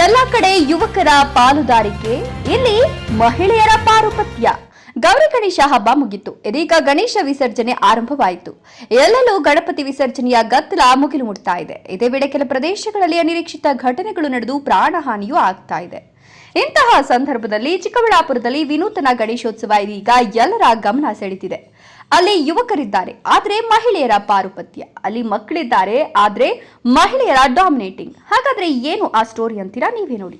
ಎಲ್ಲ ಕಡೆ ಯುವಕರ ಪಾಲುದಾರಿಕೆ, ಇಲ್ಲಿ ಮಹಿಳೆಯರ ಪಾರುಪತ್ಯ. ಗೌರಿ ಗಣೇಶ ಹಬ್ಬ ಮುಗಿತು. ಇದೀಗ ಗಣೇಶ ವಿಸರ್ಜನೆ ಆರಂಭವಾಯಿತು. ಎಲ್ಲೆಲ್ಲೂ ಗಣಪತಿ ವಿಸರ್ಜನೆಯ ಗತ್ತಲ ಮುಗಿಲು ಮುಟ್ತಾ ಇದೆ. ಇದೇ ವೇಳೆ ಕೆಲ ಪ್ರದೇಶಗಳಲ್ಲಿ ಅನಿರೀಕ್ಷಿತ ಘಟನೆಗಳು ನಡೆದು ಪ್ರಾಣಹಾನಿಯೂ ಆಗ್ತಾ ಇದೆ. ಇಂತಹ ಸಂದರ್ಭದಲ್ಲಿ ಚಿಕ್ಕಬಳ್ಳಾಪುರದಲ್ಲಿ ವಿನೂತನ ಗಣೇಶೋತ್ಸವ ಇದೀಗ ಎಲ್ಲರ ಗಮನ ಸೆಳೆದಿದೆ. ಅಲ್ಲಿ ಯುವಕರಿದ್ದಾರೆ, ಆದ್ರೆ ಮಹಿಳೆಯರ ಪಾರುಪತ್ಯ. ಅಲ್ಲಿ ಮಕ್ಕಳಿದ್ದಾರೆ, ಆದ್ರೆ ಮಹಿಳೆಯರ ಡಾಮಿನೇಟಿಂಗ್ ಹಾಗಾದ್ರೆ ಏನು ಆ ಸ್ಟೋರಿ ಅಂತೀರಾ? ನೀವೇ ನೋಡಿ.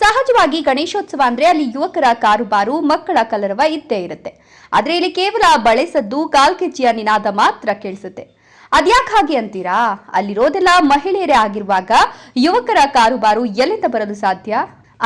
ಸಹಜವಾಗಿ ಗಣೇಶೋತ್ಸವ ಅಂದ್ರೆ ಅಲ್ಲಿ ಯುವಕರ ಕಾರುಬಾರು, ಮಕ್ಕಳ ಕಲರವ ಇದ್ದೇ ಇರುತ್ತೆ. ಆದ್ರೆ ಇಲ್ಲಿ ಕೇವಲ ಬಳೆಸದ್ದು ಕಾಲ್ಕೆಚ್ಚಿಯ ನಿನಾದ ಮಾತ್ರ ಕೇಳಿಸುತ್ತೆ. ಅದ್ಯಾಕ್ ಹಾಗೆ ಅಂತೀರಾ? ಅಲ್ಲಿರೋದೆಲ್ಲ ಮಹಿಳೆಯರೇ ಆಗಿರುವಾಗ ಯುವಕರ ಕಾರುಬಾರು ಎಲ್ಲಿಂದ ಬರಲು ಸಾಧ್ಯ?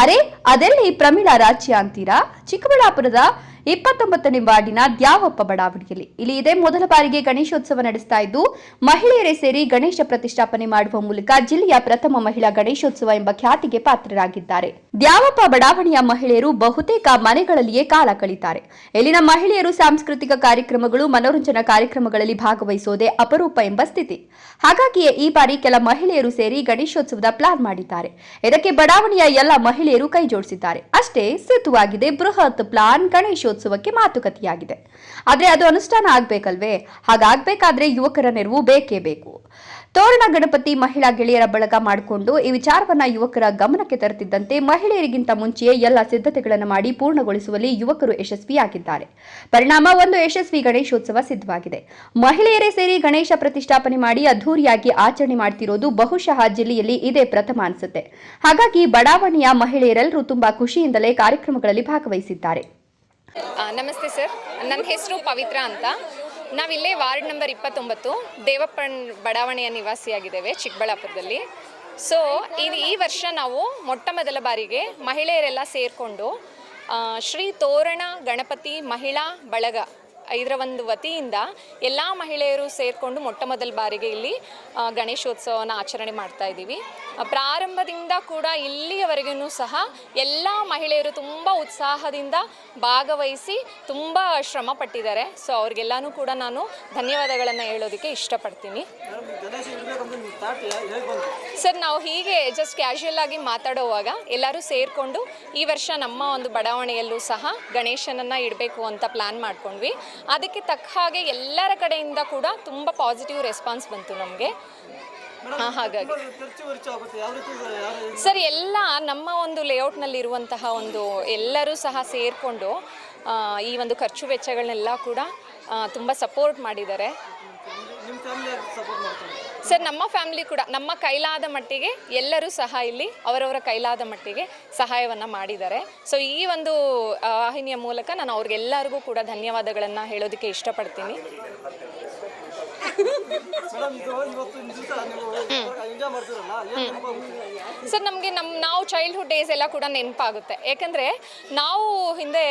ಅರೆ, ಅದೆಲ್ಲಿ ಪ್ರಮೀಳಾ ರಾಜ್ಯ ಅಂತೀರಾ? ಚಿಕ್ಕಬಳ್ಳಾಪುರದ ಇಪ್ಪತ್ತೊಂಬತ್ತನೇ ವಾರ್ಡಿನ ದ್ಯಾವಪ್ಪ ಬಡಾವಣೆಯಲ್ಲಿ. ಇಲ್ಲಿ ಇದೇ ಮೊದಲ ಬಾರಿಗೆ ಗಣೇಶೋತ್ಸವ ನಡೆಸ್ತಾ ಇದ್ದು, ಮಹಿಳೆಯರೇ ಸೇರಿ ಗಣೇಶ ಪ್ರತಿಷ್ಠಾಪನೆ ಮಾಡುವ ಮೂಲಕ ಜಿಲ್ಲೆಯ ಪ್ರಥಮ ಮಹಿಳಾ ಗಣೇಶೋತ್ಸವ ಎಂಬ ಖ್ಯಾತಿಗೆ ಪಾತ್ರರಾಗಿದ್ದಾರೆ. ದ್ಯಾವಪ್ಪ ಬಡಾವಣೆಯ ಮಹಿಳೆಯರು ಬಹುತೇಕ ಮನೆಗಳಲ್ಲಿಯೇ ಕಾಲ ಕಳೀತಾರೆ. ಇಲ್ಲಿನ ಮಹಿಳೆಯರು ಸಾಂಸ್ಕೃತಿಕ ಕಾರ್ಯಕ್ರಮಗಳು, ಮನೋರಂಜನಾ ಕಾರ್ಯಕ್ರಮಗಳಲ್ಲಿ ಭಾಗವಹಿಸೋದೇ ಅಪರೂಪ ಎಂಬ ಸ್ಥಿತಿ. ಹಾಗಾಗಿಯೇ ಈ ಬಾರಿ ಕೆಲ ಮಹಿಳೆಯರು ಸೇರಿ ಗಣೇಶೋತ್ಸವದ ಪ್ಲಾನ್ ಮಾಡಿದ್ದಾರೆ. ಇದಕ್ಕೆ ಬಡಾವಣೆಯ ಎಲ್ಲ ಮಹಿಳೆಯರು ಕೈ ಜೋಡಿಸಿದ್ದಾರೆ. ಅಷ್ಟೇ ಸಿದ್ಧವಾಗಿದೆ ಬೃಹತ್ ಪ್ಲಾನ್ ಗಣೇಶೋತ್ಸವಕ್ಕೆ ಮಾತುಕತೆಯಾಗಿದೆ. ಆದರೆ ಅದು ಅನುಷ್ಠಾನ ಆಗಬೇಕಲ್ವೇ? ಹಾಗಾಗ್ಬೇಕಾದ್ರೆ ಯುವಕರ ನೆರವು ಬೇಕೇ ಬೇಕು. ತೋರಣ ಗಣಪತಿ ಮಹಿಳಾ ಗೆಳೆಯರ ಬಳಗ ಮಾಡಿಕೊಂಡು ಈ ವಿಚಾರವನ್ನ ಯುವಕರ ಗಮನಕ್ಕೆ ತರುತ್ತಿದ್ದಂತೆ ಮಹಿಳೆಯರಿಗಿಂತ ಮುಂಚೆಯೇ ಎಲ್ಲ ಸಿದ್ಧತೆಗಳನ್ನು ಮಾಡಿ ಪೂರ್ಣಗೊಳಿಸುವಲ್ಲಿ ಯುವಕರು ಯಶಸ್ವಿಯಾಗಿದ್ದಾರೆ. ಪರಿಣಾಮ ಒಂದು ಯಶಸ್ವಿ ಗಣೇಶೋತ್ಸವ ಸಿದ್ಧವಾಗಿದೆ. ಮಹಿಳೆಯರೇ ಸೇರಿ ಗಣೇಶ ಪ್ರತಿಷ್ಠಾಪನೆ ಮಾಡಿ ಅದ್ದೂರಿಯಾಗಿ ಆಚರಣೆ ಮಾಡ್ತಿರೋದು ಬಹುಶಃ ಜಿಲ್ಲೆಯಲ್ಲಿ ಇದೇ ಪ್ರಥಮ ಅನಿಸುತ್ತೆ. ಹಾಗಾಗಿ ಬಡಾವಣೆಯ ಮಹಿಳೆಯರೆಲ್ಲರೂ ತುಂಬಾ ಖುಷಿಯಿಂದಲೇ ಕಾರ್ಯಕ್ರಮಗಳಲ್ಲಿ ಭಾಗವಹಿಸಿದ್ದಾರೆ. ನಮಸ್ತೆ ಸರ್. ನನ್ನ ಹೆಸರು ಪವಿತ್ರ ಅಂತ. ನಾವಿಲ್ಲೇ ವಾರ್ಡ್ ನಂಬರ್ ಇಪ್ಪತ್ತೊಂಬತ್ತು ದೇವಪ್ಪನ್ ಬಡಾವಣೆಯ ನಿವಾಸಿಯಾಗಿದ್ದೇವೆ ಚಿಕ್ಕಬಳ್ಳಾಪುರದಲ್ಲಿ. ಸೊ ಇದು ಈ ವರ್ಷ ನಾವು ಮೊಟ್ಟ ಮೊದಲ ಬಾರಿಗೆ ಮಹಿಳೆಯರೆಲ್ಲ ಸೇರಿಕೊಂಡು ಶ್ರೀ ತೋರಣ ಗಣಪತಿ ಮಹಿಳಾ ಬಳಗ ಇದರ ಒಂದು ವತಿಯಿಂದ ಎಲ್ಲ ಮಹಿಳೆಯರು ಸೇರಿಕೊಂಡು ಮೊಟ್ಟ ಮೊದಲ ಬಾರಿಗೆ ಇಲ್ಲಿ ಗಣೇಶೋತ್ಸವನ ಆಚರಣೆ ಮಾಡ್ತಾ ಇದ್ದೀವಿ. ಪ್ರಾರಂಭದಿಂದ ಕೂಡ ಇಲ್ಲಿಯವರೆಗೂ ಸಹ ಎಲ್ಲ ಮಹಿಳೆಯರು ತುಂಬ ಉತ್ಸಾಹದಿಂದ ಭಾಗವಹಿಸಿ ತುಂಬ ಶ್ರಮ ಪಟ್ಟಿದ್ದಾರೆ. ಸೊ ಅವ್ರಿಗೆಲ್ಲನೂ ಕೂಡ ನಾನು ಧನ್ಯವಾದಗಳನ್ನು ಹೇಳೋದಕ್ಕೆ ಇಷ್ಟಪಡ್ತೀನಿ. ಸರ್ ನಾವು ಹೀಗೆ ಜಸ್ಟ್ ಕ್ಯಾಶುಯಲ್ ಆಗಿ ಮಾತಾಡುವಾಗ ಎಲ್ಲರೂ ಸೇರಿಕೊಂಡು ಈ ವರ್ಷ ನಮ್ಮ ಒಂದು ಬಡಾವಣೆಯಲ್ಲೂ ಸಹ ಗಣೇಶನನ್ನು ಇಡಬೇಕು ಅಂತ ಪ್ಲ್ಯಾನ್ ಮಾಡ್ಕೊಂಡ್ವಿ. ಅದಕ್ಕೆ ತಕ್ಕ ಹಾಗೆ ಎಲ್ಲರ ಕಡೆಯಿಂದ ಕೂಡ ತುಂಬ ಪಾಸಿಟಿವ್ ರೆಸ್ಪಾನ್ಸ್ ಬಂತು ನಮಗೆ. ಹಾಂ ಹಾಗಾಗಿ. ಸರ್ ಎಲ್ಲ ನಮ್ಮ ಒಂದು ಲೇಔಟ್ನಲ್ಲಿರುವಂತಹ ಒಂದು ಎಲ್ಲರೂ ಸಹ ಸೇರಿಕೊಂಡು ಈ ಒಂದು ಖರ್ಚು ವೆಚ್ಚಗಳನ್ನೆಲ್ಲ ಕೂಡ ತುಂಬ ಸಪೋರ್ಟ್ ಮಾಡಿದ್ದಾರೆ. ಸರ್, ನಮ್ಮ ಫ್ಯಾಮಿಲಿ ಕೂಡ, ನಮ್ಮ ಕೈಲಾದ ಮಟ್ಟಿಗೆ ಎಲ್ಲರೂ ಸಹ ಇಲ್ಲಿ ಅವರವರ ಕೈಲಾದ ಮಟ್ಟಿಗೆ ಸಹಾಯವನ್ನು ಮಾಡಿದ್ದಾರೆ. ಸೊ ಈ ಒಂದು ವಾಹಿನಿಯ ಮೂಲಕ ನಾನು ಅವ್ರಿಗೆಲ್ಲರಿಗೂ ಕೂಡ ಧನ್ಯವಾದಗಳನ್ನು ಹೇಳೋದಕ್ಕೆ ಇಷ್ಟಪಡ್ತೀನಿ. ಸರ್, ನಮಗೆ ನಮ್ಮ ನಾವು ಚೈಲ್ಡ್ಹುಡ್ ಡೇಸ್ ಎಲ್ಲ ಕೂಡ ನೆನಪಾಗುತ್ತೆ. ಯಾಕಂದರೆ ನಾವು ಹಿಂದೆ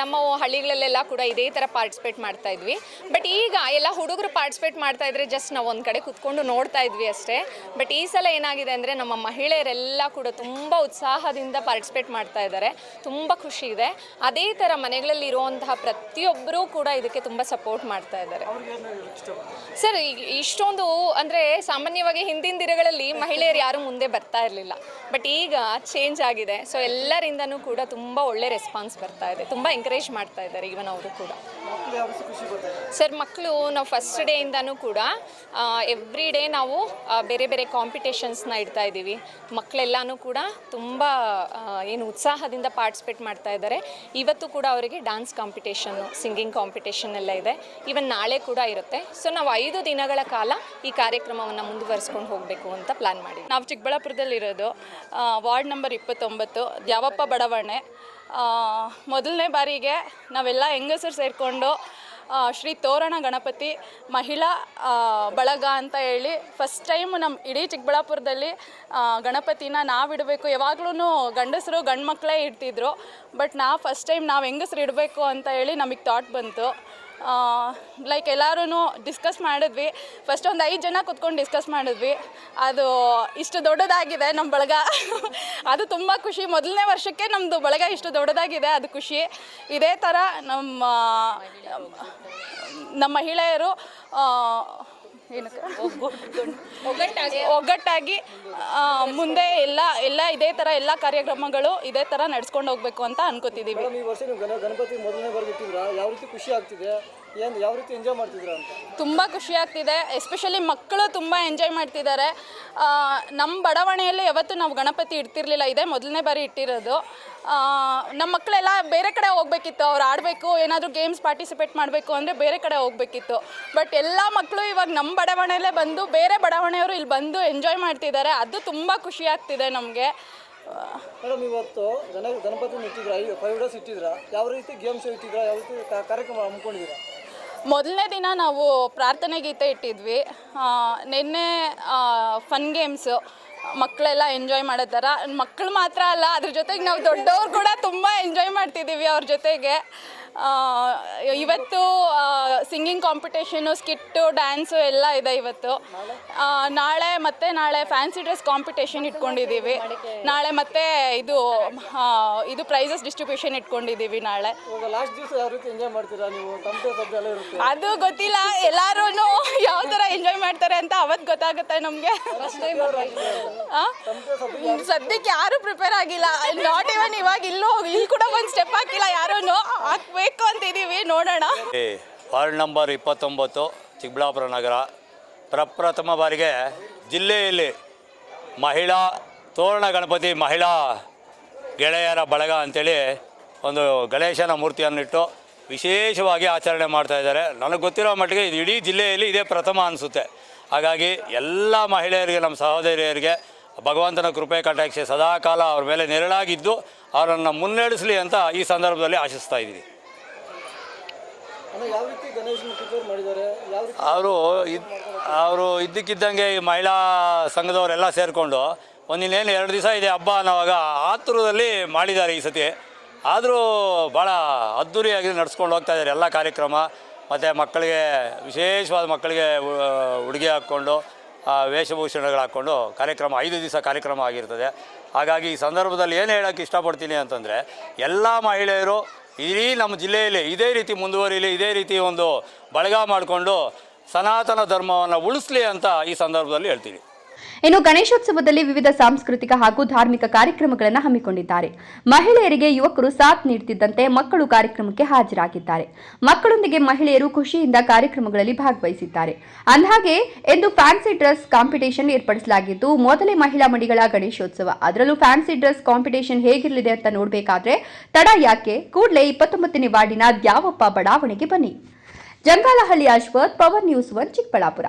ನಮ್ಮ ಹಳ್ಳಿಗಳಲ್ಲೆಲ್ಲ ಕೂಡ ಇದೇ ಥರ ಪಾರ್ಟಿಸಿಪೇಟ್ ಮಾಡ್ತಾ ಇದ್ವಿ. ಬಟ್ ಈಗ ಎಲ್ಲ ಹುಡುಗರು ಪಾರ್ಟಿಸಿಪೇಟ್ ಮಾಡ್ತಾ ಇದ್ರೆ ಜಸ್ಟ್ ನಾವು ಒಂದು ಕಡೆ ಕುತ್ಕೊಂಡು ನೋಡ್ತಾ ಇದ್ವಿ ಅಷ್ಟೇ. ಬಟ್ ಈ ಸಲ ಏನಾಗಿದೆ ಅಂದರೆ ನಮ್ಮ ಮಹಿಳೆಯರೆಲ್ಲ ಕೂಡ ತುಂಬ ಉತ್ಸಾಹದಿಂದ ಪಾರ್ಟಿಸಿಪೇಟ್ ಮಾಡ್ತಾ ಇದ್ದಾರೆ. ತುಂಬ ಖುಷಿ ಇದೆ. ಅದೇ ಥರ ಮನೆಗಳಲ್ಲಿ ಇರುವಂತಹ ಪ್ರತಿಯೊಬ್ಬರೂ ಕೂಡ ಇದಕ್ಕೆ ತುಂಬ ಸಪೋರ್ಟ್ ಮಾಡ್ತಾ ಇದ್ದಾರೆ. ಸರ್ ಇಷ್ಟೊಂದು ಅಂದರೆ ಸಾಮಾನ್ಯವಾಗಿ ಹಿಂದಿನ ದಿನಗಳಲ್ಲಿ ಮಹಿಳೆಯರು ಯಾರು ಮುಂದೆ ಬರ್ತಾ ಇರಲಿಲ್ಲ. ಬಟ್ ಈಗ ಚೇಂಜ್ ಆಗಿದೆ. ಸೊ ಎಲ್ಲರಿಂದನೂ ಕೂಡ ತುಂಬ ಒಳ್ಳೆ ರೆಸ್ಪಾನ್ಸ್ ಬರ್ತಾ ಇದೆ. ತುಂಬ ಎಂಕರೇಜ್ ಮಾಡ್ತಾ ಇದ್ದಾರೆ ಈವನ್ ಅವರು ಕೂಡ. ಮಕ್ಕಳು ಯಾವ ಖುಷಿ ಪಡ್ತಾರೆ? ಸರ್ ಮಕ್ಕಳು ನಾವು ಫಸ್ಟ್ ಡೇಯಿಂದನೂ ಕೂಡ ಎವ್ರಿ ಡೇ ನಾವು ಆ, ಬೇರೆ ಬೇರೆ ಕಾಂಪಿಟೇಷನ್ಸ್ನ ಇಡ್ತಾ ಇದ್ದೀವಿ. ಮಕ್ಕಳೆಲ್ಲನೂ ಕೂಡ ತುಂಬ ಆ, ಏನು ಉತ್ಸಾಹದಿಂದ ಪಾರ್ಟಿಸಿಪೇಟ್ ಮಾಡ್ತಾ ಇದ್ದಾರೆ. ಇವತ್ತು ಕೂಡ ಅವರಿಗೆ ಡ್ಯಾನ್ಸ್ ಕಾಂಪಿಟೇಷನ್ನು ಸಿಂಗಿಂಗ್ ಕಾಂಪಿಟೇಷನ್ ಎಲ್ಲ ಇದೆ. ಇವನ್ ನಾಳೆ ಕೂಡ ಇರುತ್ತೆ. ಸೊ ನಾವು ಐದು ದಿನಗಳ ಕಾಲ ಈ ಕಾರ್ಯಕ್ರಮವನ್ನು ಮುಂದುವರಿಸ್ಕೊಂಡು ಹೋಗಬೇಕು ಅಂತ ಪ್ಲಾನ್ ಮಾಡಿ ನಾವು ಚಿಕ್ಕಬಳ್ಳಾಪುರದಲ್ಲಿರೋದು ವಾರ್ಡ್ ನಂಬರ್ ಇಪ್ಪತ್ತೊಂಬತ್ತು ದ್ಯಾವಪ್ಪ ಬಡಾವಣೆ ಮೊದಲನೇ ಬಾರಿಗೆ ನಾವೆಲ್ಲ ಹೆಂಗಸರು ಸೇರಿಕೊಂಡು ಶ್ರೀ ತೋರಣ ಗಣಪತಿ ಮಹಿಳಾ ಬಳಗ ಅಂತ ಹೇಳಿ ಫಸ್ಟ್ ಟೈಮ್ ನಮ್ಮ ಇಡೀ ಚಿಕ್ಕಬಳ್ಳಾಪುರದಲ್ಲಿ ಗಣಪತಿನ ನಾವು ಇಡಬೇಕು. ಯಾವಾಗ್ಲೂ ಗಂಡಸರು ಗಂಡು ಮಕ್ಕಳೇ ಇಡ್ತಿದ್ರು. ಬಟ್ ನಾವು ಫಸ್ಟ್ ಟೈಮ್ ನಾವು ಹೆಂಗಸರು ಇಡಬೇಕು ಅಂತ ಹೇಳಿ ನಮಗೆ ಥಾಟ್ ಬಂತು. ಲೈಕ್ ಎಲ್ಲರೂ ಡಿಸ್ಕಸ್ ಮಾಡಿದ್ವಿ. ಫಸ್ಟ್ ಒಂದು ಐದು ಜನ ಕುತ್ಕೊಂಡು ಡಿಸ್ಕಸ್ ಮಾಡಿದ್ವಿ. ಅದು ಇಷ್ಟು ದೊಡ್ಡದಾಗಿದೆ ನಮ್ಮ ಬಳಗ. ಅದು ತುಂಬ ಖುಷಿ. ಮೊದಲನೇ ವರ್ಷಕ್ಕೆ ನಮ್ಮದು ಬಳಗ ಇಷ್ಟು ದೊಡ್ಡದಾಗಿದೆ, ಅದು ಖುಷಿ. ಇದೇ ಥರ ನಮ್ಮ ನಮ್ಮ ಮಹಿಳೆಯರು ಏನಕ್ಕೆ? ಒಗ್ಗಟ್ಟಾಗಿ. ಒಗ್ಗಟ್ಟಾಗಿ ಮುಂದೆ ಎಲ್ಲ ಎಲ್ಲ ಇದೇ ಥರ ಎಲ್ಲ ಕಾರ್ಯಕ್ರಮಗಳು ಇದೇ ಥರ ನಡ್ಸ್ಕೊಂಡು ಹೋಗ್ಬೇಕು ಅಂತ ಅನ್ಕೋತಿದ್ದೀವಿ ಈ ವರ್ಷ ನೀವು ಗಣ ಗಣಪತಿ ಮೊದಲನೇ ಇಟ್ಟಿದ್ರಾ ಯಾವ ರೀತಿ ಖುಷಿ ಆಗ್ತಿದೆ? ಏನು ಯಾವ ರೀತಿ ಎಂಜಾಯ್ ಮಾಡ್ತಿದ್ರು ಅಂತ? ತುಂಬ ಖುಷಿ ಆಗ್ತಿದೆ. ಎಸ್ಪೆಷಲಿ ಮಕ್ಕಳು ತುಂಬ ಎಂಜಾಯ್ ಮಾಡ್ತಿದ್ದಾರೆ. ನಮ್ಮ ಬಡಾವಣೆಯಲ್ಲಿ ಯಾವತ್ತೂ ನಾವು ಗಣಪತಿ ಇಡ್ತಿರ್ಲಿಲ್ಲ. ಇದೆ ಮೊದಲನೇ ಬಾರಿ ಇಟ್ಟಿರೋದು. ನಮ್ಮ ಮಕ್ಕಳೆಲ್ಲ ಬೇರೆ ಕಡೆ ಹೋಗ್ಬೇಕಿತ್ತು. ಅವ್ರು ಆಡಬೇಕು, ಏನಾದರೂ ಗೇಮ್ಸ್ ಪಾರ್ಟಿಸಿಪೇಟ್ ಮಾಡಬೇಕು ಅಂದರೆ ಬೇರೆ ಕಡೆ ಹೋಗ್ಬೇಕಿತ್ತು. ಬಟ್ ಎಲ್ಲ ಮಕ್ಕಳು ಇವಾಗ ನಮ್ಮ ಬಡಾವಣೆಯಲ್ಲೇ ಬಂದು ಬೇರೆ ಬಡಾವಣೆಯವರು ಇಲ್ಲಿ ಬಂದು ಎಂಜಾಯ್ ಮಾಡ್ತಿದ್ದಾರೆ. ಅದು ತುಂಬ ಖುಷಿ ಆಗ್ತಿದೆ ನಮಗೆ. ಮೇಡಮ್ ಇವತ್ತು ಗಣಪತಿ ಇಟ್ಟಿದ್ರ? ಫೈವ್ ಯಾವ ರೀತಿ ಗೇಮ್ಸ್ ಇಟ್ಟಿದ್ರ? ಯಾವ ಕಾರ್ಯಕ್ರಮ ಹಮ್ಮಿಕೊಂಡಿದ್ದೀರಾ? ಮೊದಲನೇ ದಿನ ನಾವು ಪ್ರಾರ್ಥನೆ ಗೀತೆ ಇಟ್ಟಿದ್ವಿ. ನಿನ್ನೆ ಫನ್ ಗೇಮ್ಸು ಮಕ್ಕಳೆಲ್ಲ ಎಂಜಾಯ್ ಮಾಡೋ ಥರ. ಮಕ್ಕಳು ಮಾತ್ರ ಅಲ್ಲ, ಅದ್ರ ಜೊತೆಗೆ ನಾವು ದೊಡ್ಡವ್ರು ಕೂಡ ತುಂಬ ಎಂಜಾಯ್ ಮಾಡ್ತಿದ್ದೀವಿ ಅವ್ರ ಜೊತೆಗೆ. ಇವತ್ತು ಸಿಂಗಿಂಗ್ ಕಾಂಪಿಟೇಷನು ಸ್ಕಿಟ್ಟು ಡ್ಯಾನ್ಸು ಎಲ್ಲ ಇದೆ ಇವತ್ತು. ಆ, ನಾಳೆ ಮತ್ತೆ ನಾಳೆ ಫ್ಯಾನ್ಸಿ ಡ್ರೆಸ್ ಕಾಂಪಿಟೇಷನ್ ಇಟ್ಕೊಂಡಿದ್ದೀವಿ. ನಾಳೆ ಮತ್ತೆ ಇದು ಆ, ಇದು ಪ್ರೈಸಸ್ ಡಿಸ್ಟ್ರಿಬ್ಯೂಷನ್ ಇಟ್ಕೊಂಡಿದ್ದೀವಿ ನಾಳೆ. ಇವಾಗ ಲಾಸ್ಟ್ ದಿವಸ ಯಾವ ರೀತಿ ಎಂಜಾಯ್ ಮಾಡ್ತೀರಾ ನೀವು? ತಮಟೆ ಸಬ್ಜೆ ಎಲ್ಲ ಇರುತ್ತೆ. ಅದು ಗೊತ್ತಿಲ್ಲ. ಎಲ್ಲಾರು ಯಾವ ಥರ ಎಂಜಾಯ್ ಮಾಡ್ತಾರೆ ಅಂತ ಅವತ್ತು ಗೊತ್ತಾಗುತ್ತೆ ನಮಗೆ. ತಮಟೆ ಸದ್ಯಕ್ಕೆ ಯಾರು ಪ್ರಿಪೇರ್ ಆಗಿಲ್ಲ. ನಾಟ್ ಇವನ್ ಇವಾಗ ಇಲ್ಲೂ ಇಲ್ಲಿ ಕೂಡ ಒಂದು ಸ್ಟೆಪ್ ಹಾಕಿಲ್ಲ ಯಾರೂ ಹಾಕ್ಬೇಕು. ಅಂತಿದ್ದೀವಿ ನೋಡೋಣ. ಈ ವಾರ್ಡ್ ನಂಬರ್ ಇಪ್ಪತ್ತೊಂಬತ್ತು, ಚಿಕ್ಕಬಳ್ಳಾಪುರ ನಗರ. ಪ್ರಪ್ರಥಮ ಬಾರಿಗೆ ಜಿಲ್ಲೆಯಲ್ಲಿ ಮಹಿಳಾ, ತೋರಣ ಗಣಪತಿ ಮಹಿಳಾ ಗೆಳೆಯರ ಬಳಗ ಅಂತೇಳಿ ಒಂದು ಗಣೇಶನ ಮೂರ್ತಿಯನ್ನಿಟ್ಟು ವಿಶೇಷವಾಗಿ ಆಚರಣೆ ಮಾಡ್ತಾ ಇದ್ದಾರೆ. ನನಗೆ ಗೊತ್ತಿರೋ ಮಟ್ಟಿಗೆ ಇದು ಇಡೀ ಜಿಲ್ಲೆಯಲ್ಲಿ ಇದೇ ಪ್ರಥಮ ಅನಿಸುತ್ತೆ. ಹಾಗಾಗಿ ಎಲ್ಲ ಮಹಿಳೆಯರಿಗೆ, ನಮ್ಮ ಸಹೋದರಿಯರಿಗೆ ಭಗವಂತನ ಕೃಪೆ ಕಟಾಕ್ಷೆ ಸದಾಕಾಲ ಅವ್ರ ಮೇಲೆ ನೆರಳಾಗಿದ್ದು ಅವರನ್ನು ಮುನ್ನಡೆಸಲಿ ಅಂತ ಈ ಸಂದರ್ಭದಲ್ಲಿ ಆಶಿಸ್ತಾ ಇದ್ದೀನಿ ಅಂದರೆ ಯಾವ ರೀತಿ ಗಣೇಶನ ಪ್ರಿಪೇರ್ ಮಾಡಿದ್ದಾರೆ ಯಾವ ರೀತಿ ಅವರು ಇದು ಅವರು ಇದ್ದಕ್ಕಿದ್ದಂಗೆ ಈ ಮಹಿಳಾ ಸಂಘದವರೆಲ್ಲ ಸೇರಿಕೊಂಡು ಒಂದಿನೇನು ಎರಡು ದಿವಸ ಇದೆ ಹಬ್ಬ ಅನ್ನೋವಾಗ ಆತುರದಲ್ಲಿ ಮಾಡಿದ್ದಾರೆ ಈ ಸತಿ. ಆದರೂ ಭಾಳ ಅದ್ಧೂರಿಯಾಗಿ ನಡೆಸ್ಕೊಂಡು ಹೋಗ್ತಾ ಇದ್ದಾರೆ ಎಲ್ಲ ಕಾರ್ಯಕ್ರಮ. ಮತ್ತು ಮಕ್ಕಳಿಗೆ, ವಿಶೇಷವಾದ ಮಕ್ಕಳಿಗೆ ಉಡುಗೆ ಹಾಕ್ಕೊಂಡು ವೇಷಭೂಷಣಗಳು ಹಾಕ್ಕೊಂಡು ಕಾರ್ಯಕ್ರಮ, ಐದು ದಿವಸ ಕಾರ್ಯಕ್ರಮ ಆಗಿರ್ತದೆ. ಹಾಗಾಗಿ ಈ ಸಂದರ್ಭದಲ್ಲಿ ಏನು ಹೇಳೋಕ್ಕೆ ಇಷ್ಟಪಡ್ತೀನಿ ಅಂತಂದರೆ, ಎಲ್ಲ ಮಹಿಳೆಯರು ಇಡೀ ನಮ್ಮ ಜಿಲ್ಲೆಯಲ್ಲಿ ಇದೇ ರೀತಿ ಮುಂದುವರಿಲಿ, ಇದೇ ರೀತಿ ಒಂದು ಬಳಗ ಮಾಡಿಕೊಂಡು ಸನಾತನ ಧರ್ಮವನ್ನು ಉಳಿಸ್ಲಿ ಅಂತ ಈ ಸಂದರ್ಭದಲ್ಲಿ ಹೇಳ್ತೀನಿ. ಇನ್ನು ಗಣೇಶೋತ್ಸವದಲ್ಲಿ ವಿವಿಧ ಸಾಂಸ್ಕೃತಿಕ ಹಾಗೂ ಧಾರ್ಮಿಕ ಕಾರ್ಯಕ್ರಮಗಳನ್ನು ಹಮ್ಮಿಕೊಂಡಿದ್ದಾರೆ. ಮಹಿಳೆಯರಿಗೆ ಯುವಕರು ಸಾಥ್ ನೀಡುತ್ತಿದ್ದಂತೆ ಮಕ್ಕಳು ಕಾರ್ಯಕ್ರಮಕ್ಕೆ ಹಾಜರಾಗಿದ್ದಾರೆ. ಮಕ್ಕಳೊಂದಿಗೆ ಮಹಿಳೆಯರು ಖುಷಿಯಿಂದ ಕಾರ್ಯಕ್ರಮಗಳಲ್ಲಿ ಭಾಗವಹಿಸಿದ್ದಾರೆ. ಅಂದಹಾಗೆ ಎಂದು ಫ್ಯಾನ್ಸಿ ಡ್ರೆಸ್ ಕಾಂಪಿಟೇಷನ್ ಏರ್ಪಡಿಸಲಾಗಿದ್ದು, ಮೊದಲೇ ಮಹಿಳಾ ಮಡಿಗಳ ಗಣೇಶೋತ್ಸವ. ಅದರಲ್ಲೂ ಫ್ಯಾನ್ಸಿ ಡ್ರೆಸ್ ಕಾಂಪಿಟೇಷನ್ ಹೇಗಿರಲಿದೆ ಅಂತ ನೋಡಬೇಕಾದ್ರೆ, ತಡ ಯಾಕೆ? ಕೂಡಲೇ ಇಪ್ಪತ್ತೊಂಬತ್ತನೇ ವಾರ್ಡಿನ ದ್ಯಾವಪ್ಪ ಬಡಾವಣೆಗೆ ಬನ್ನಿ. Jangalahalli Ashwath power news one Chikkaballapur.